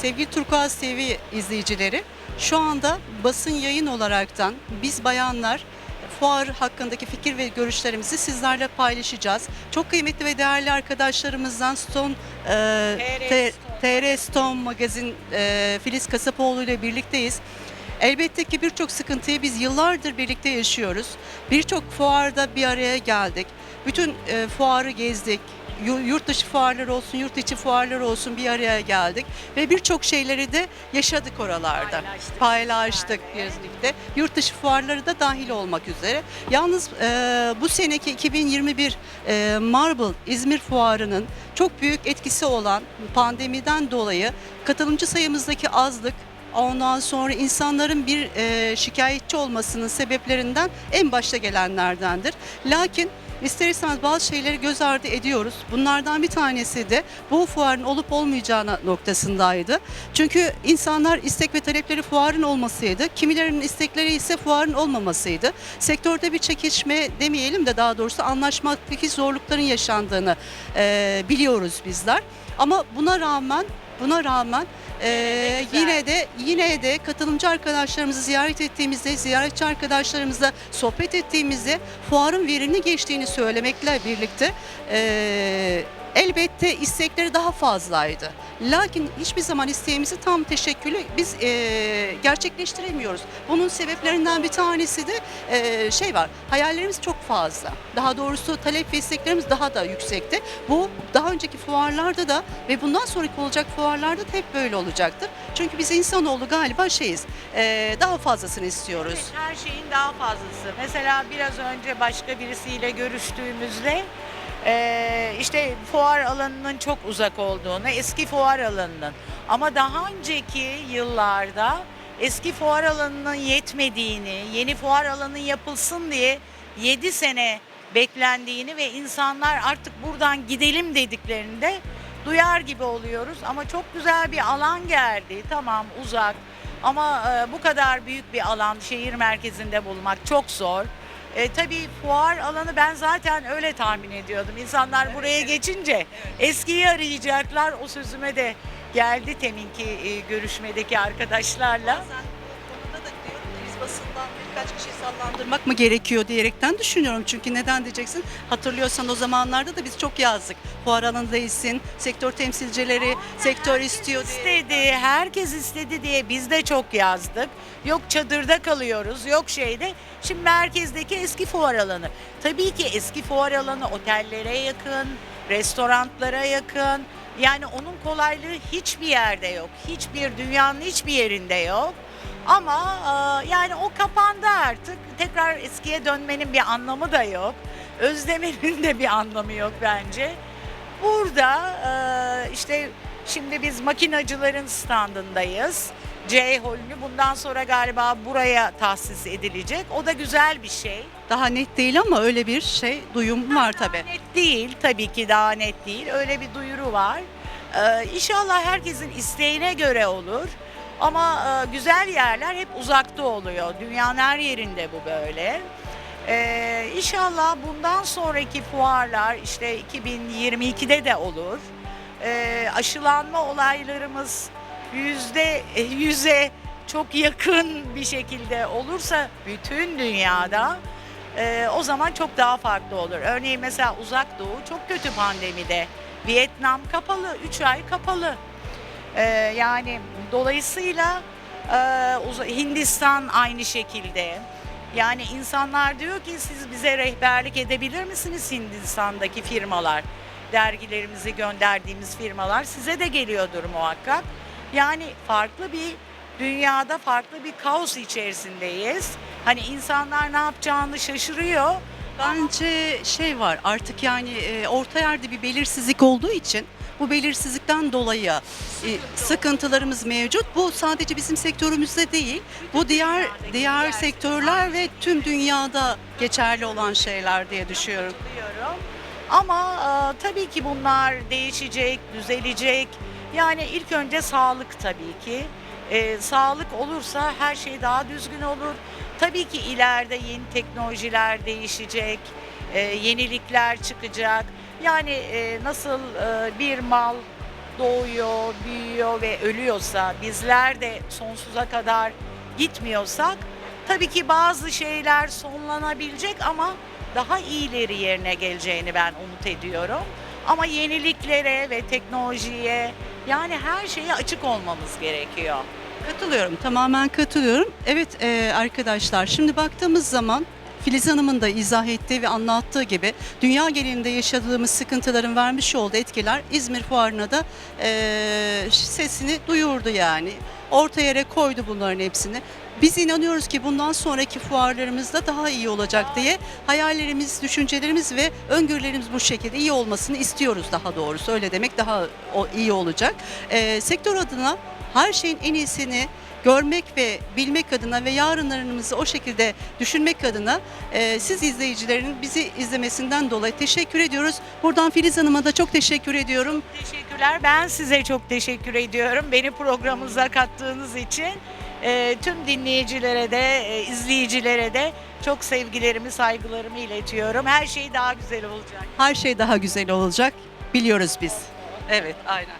Sevgili Turkuaz TV izleyicileri, şu anda basın yayın olaraktan biz bayanlar fuar hakkındaki fikir ve görüşlerimizi sizlerle paylaşacağız. Çok kıymetli ve değerli arkadaşlarımızdan Stone e, TR Stone Magazin e, Filiz Kasapoğlu ile birlikteyiz. Elbette ki birçok sıkıntıyı biz yıllardır birlikte yaşıyoruz. Birçok fuarda bir araya geldik. Bütün e, fuarı gezdik. Yu- Yurt dışı fuarlar olsun, yurt içi fuarlar olsun bir araya geldik. Ve birçok şeyleri de yaşadık oralarda. Paylaştık. Paylaştık birlikte. Yurt dışı fuarları da dahil olmak üzere. Yalnız e, bu seneki 2021 e, Marble İzmir Fuarı'nın çok büyük etkisi olan pandemiden dolayı katılımcı sayımızdaki azlık Ondan sonra insanların bir e, şikayetçi olmasının sebeplerinden en başta gelenlerdendir. Lakin ister istemez bazı şeyleri göz ardı ediyoruz. Bunlardan bir tanesi de bu fuarın olup olmayacağına noktasındaydı. Çünkü insanlar istek ve talepleri fuarın olmasıydı. Kimilerinin istekleri ise fuarın olmamasıydı. Sektörde bir çekişme demeyelim de daha doğrusu anlaşmaktaki zorlukların yaşandığını e, biliyoruz bizler. Ama buna rağmen buna rağmen e, Yine de güzel. yine de yine de katılımcı arkadaşlarımızı ziyaret ettiğimizde, ziyaretçi arkadaşlarımızla sohbet ettiğimizde fuarın verimli geçtiğini söylemekle birlikte e, elbette istekleri daha fazlaydı. Lakin hiçbir zaman isteğimizi tam teşekkülü biz e, gerçekleştiremiyoruz. Bunun sebeplerinden bir tanesi de e, şey var, hayallerimiz çok fazla. Daha doğrusu talep ve isteklerimiz daha da yüksekti. Bu daha önceki fuarlarda da ve bundan sonraki olacak fuarlarda da hep böyle olacaktır. Çünkü biz insanoğlu galiba şeyiz, e, daha fazlasını istiyoruz. Evet, her şeyin daha fazlası. Mesela biraz önce başka birisiyle görüştüğümüzde eee, işte fuar alanının çok uzak olduğunu, eski fuar alanının ama daha önceki yıllarda eski fuar alanının yetmediğini, yeni fuar alanı yapılsın diye 7 sene beklendiğini ve insanlar artık buradan gidelim dediklerinde duyar gibi oluyoruz ama çok güzel bir alan geldi. Tamam uzak ama e, bu kadar büyük bir alan şehir merkezinde bulmak çok zor. E, tabii fuar alanı ben zaten öyle tahmin ediyordum. İnsanlar buraya geçince eskiyi arayacaklar. O sözüme de geldi teminki e, görüşmedeki arkadaşlarla. Bazen basından birkaç kişi sallandırmak mı gerekiyor diyerekten düşünüyorum. Çünkü neden diyeceksin? Hatırlıyorsan o zamanlarda da biz çok yazdık. Fuar alanı değilsin, sektör temsilcileri, sektör istiyor diye. istedi, herkes istedi diye biz de çok yazdık. Yok çadırda kalıyoruz, yok şeyde. Şimdi merkezdeki eski fuar alanı. Tabii ki eski fuar alanı otellere yakın, restoranlara yakın. Yani onun kolaylığı hiçbir yerde yok. Hiçbir dünyanın hiçbir yerinde yok. Ama e, yani o kapandı artık. Tekrar eskiye dönmenin bir anlamı da yok. Özlemenin de bir anlamı yok bence. Burada e, işte şimdi biz makinacıların standındayız. C holünü bundan sonra galiba buraya tahsis edilecek. O da güzel bir şey. Daha net değil ama öyle bir şey duyum var tabii. Net değil tabii ki daha net değil. Öyle bir duyuru var. Ee, inşallah herkesin isteğine göre olur. Ama e, güzel yerler hep uzakta oluyor. Dünyanın her yerinde bu böyle. Ee, inşallah bundan sonraki fuarlar işte 2022'de de olur. Ee, aşılanma olaylarımız yüzde e, yüze çok yakın bir şekilde olursa bütün dünyada ee, o zaman çok daha farklı olur. Örneğin mesela Uzak Doğu çok kötü pandemide. Vietnam kapalı, 3 ay kapalı. Ee, yani dolayısıyla e, Hindistan aynı şekilde. Yani insanlar diyor ki siz bize rehberlik edebilir misiniz Hindistan'daki firmalar? Dergilerimizi gönderdiğimiz firmalar size de geliyordur muhakkak. Yani farklı bir dünyada farklı bir kaos içerisindeyiz. Hani insanlar ne yapacağını şaşırıyor. Bence şey var artık yani e, orta yerde bir belirsizlik olduğu için bu belirsizlikten dolayı e, sıkıntılarımız mevcut. Bu sadece bizim sektörümüzde değil. Bu diğer diğer sektörler ve tüm dünyada geçerli olan şeyler diye düşünüyorum. Ama e, tabii ki bunlar değişecek, düzelecek. Yani ilk önce sağlık tabii ki. E, sağlık olursa her şey daha düzgün olur. Tabii ki ileride yeni teknolojiler değişecek, e, yenilikler çıkacak. Yani e, nasıl e, bir mal doğuyor, büyüyor ve ölüyorsa, bizler de sonsuza kadar gitmiyorsak tabii ki bazı şeyler sonlanabilecek ama daha iyileri yerine geleceğini ben umut ediyorum. Ama yeniliklere ve teknolojiye yani her şeye açık olmamız gerekiyor. Katılıyorum, tamamen katılıyorum. Evet e, arkadaşlar, şimdi baktığımız zaman Filiz Hanım'ın da izah ettiği ve anlattığı gibi dünya genelinde yaşadığımız sıkıntıların vermiş olduğu etkiler İzmir Fuarı'na da e, sesini duyurdu yani. Orta yere koydu bunların hepsini. Biz inanıyoruz ki bundan sonraki fuarlarımızda daha iyi olacak diye hayallerimiz, düşüncelerimiz ve öngörülerimiz bu şekilde iyi olmasını istiyoruz daha doğrusu. Öyle demek daha iyi olacak. E, sektör adına her şeyin en iyisini görmek ve bilmek adına ve yarınlarımızı o şekilde düşünmek adına e, siz izleyicilerin bizi izlemesinden dolayı teşekkür ediyoruz. Buradan Filiz Hanım'a da çok teşekkür ediyorum. Teşekkürler. Ben size çok teşekkür ediyorum. Beni programınıza kattığınız için. Ee, tüm dinleyicilere de, e, izleyicilere de çok sevgilerimi, saygılarımı iletiyorum. Her şey daha güzel olacak. Her şey daha güzel olacak biliyoruz biz. Evet, aynen.